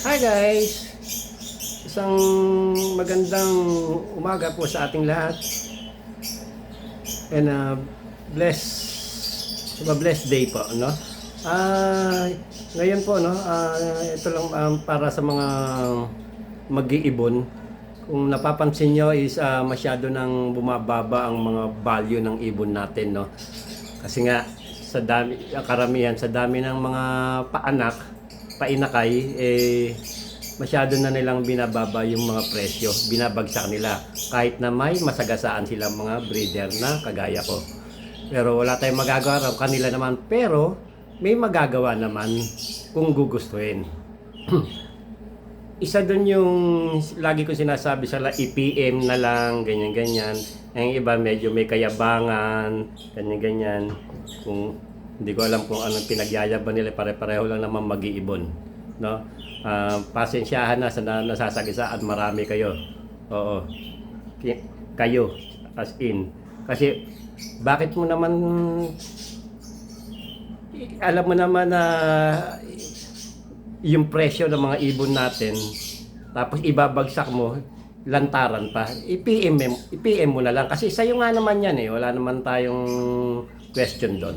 Hi guys! Isang magandang umaga po sa ating lahat. And uh, bless, a blessed day po, no? Ah, ngayon po, no? ah, ito lang um, para sa mga mag-iibon. Kung napapansin nyo is ah, masyado nang bumababa ang mga value ng ibon natin, no? Kasi nga, sa dami, karamihan, sa dami ng mga paanak, painakay, eh, masyado na nilang binababa yung mga presyo, binabagsak nila. Kahit na may masagasaan silang mga breeder na kagaya ko. Pero wala tayong magagawa raw kanila naman. Pero may magagawa naman kung gugustuhin. Isa doon yung lagi ko sinasabi sa la IPM na lang, ganyan-ganyan. Ang iba medyo may kayabangan, ganyan-ganyan. Kung hindi ko alam kung anong pinagyayaban nila, pare-pareho lang naman mag-iibon. No? Ah, pasensyahan na sa na, nasasagisaan, marami kayo. Oo. Kayo, as in. Kasi, bakit mo naman alam mo naman na yung presyo ng mga ibon natin tapos ibabagsak mo lantaran pa i-PM i-PM mo na lang kasi sa'yo nga naman yan eh wala naman tayong question doon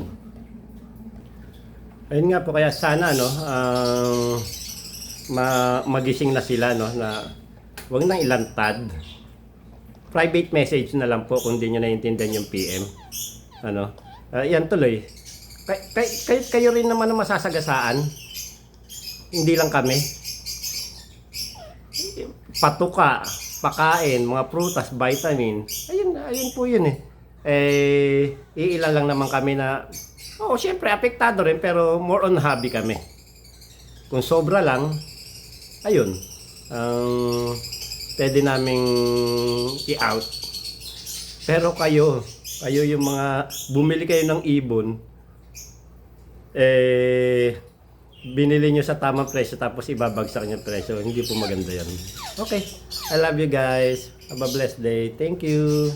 ayun nga po kaya sana no ang ma magising na sila no na wag nang ilantad private message na lang po kung di nyo naiintindihan yung PM ano Ah, yan tuloy kay, kay, kay, kayo rin naman ang masasagasaan. Hindi lang kami. Patuka, pakain, mga prutas, vitamin. Ayun, ayun po yun eh. Eh, iilan lang naman kami na, oh, syempre, apektado rin, pero more on hobby kami. Kung sobra lang, ayun, ang pwede naming i-out. Pero kayo, kayo yung mga, bumili kayo ng ibon, eh, binili nyo sa tamang presyo tapos ibabagsak nyo presyo. Hindi po maganda yan. Okay. I love you guys. Have a blessed day. Thank you.